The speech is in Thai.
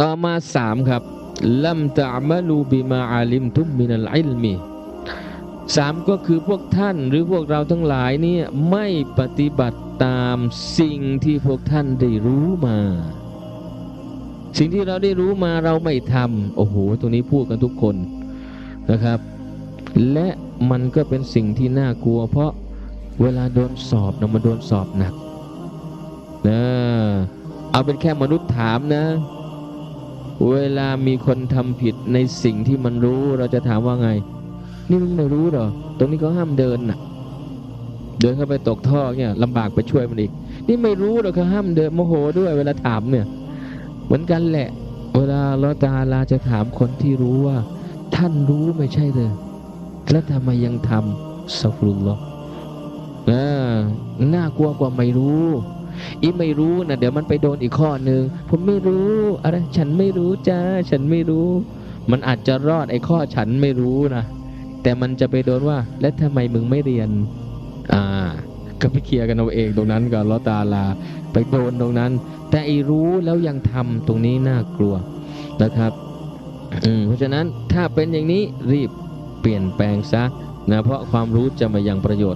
ต่อมาสามครับลัมตะมะลูบิมาอาลิมทุมมินัลอิลมีสามก็คือพวกท่านหรือพวกเราทั้งหลายเนี่ยไม่ปฏิบัติตามสิ่งที่พวกท่านได้รู้มา สิ่งที่เราได้รู้มาเราไม่ทำโอ้โหตรงนี้พูดกันทุกคนนะครับ และมันก็เป็นสิ่งที่น่ากลัว เพราะเวลาโดนสอบนะมันโดนสอบหนักนะเอาเป็นแค่มนุษย์ถามนะ เวลามีคนทำผิดในสิ่งที่มันรู้เราจะถามว่าไง นี่มึงไม่รู้หรอ ตรงนี้เขาห้ามเดินน่ะ เดินเข้าไปตกท่อเนี่ยลำบากไปช่วยมันอีก นี่ไม่รู้หรอเขาห้ามเดินโมโหด้วยเวลาถามเนี่ย เหมือนกันแหละ เวลาลอตาลาจะถามคนที่รู้ว่า ท่านรู้ไม่ใช่เลยแล้วทำไมยังทำสัฟรุลลอฮ์อ่าน่ากลัวกว่าไม่รู้ อีไม่รู้นะเดี๋ยวมันไปโดนอีกข้อหนึ่งผมไม่รู้อะไรฉันไม่รู้จ้าฉันไม่รู้ มันอาจจะรอดไอ้ข้อฉันไม่รู้นะแต่มันจะไปโดนว่า แล้วทำไมมึงไม่เรียน อ่า ก็ไปเคลียร์กันเอาเองตรงนั้นกับลอตาลา ไปโดนตรงนั้น แต่อ้รู้แล้วยังทำตรงนี้น่ากลัวนะครับอืมเพราะฉะนั้นถ้าเป็นอย่างนี้รีบเปลี่ยนแปลงซะนะเพราะความรู้จะมายังประโยชน์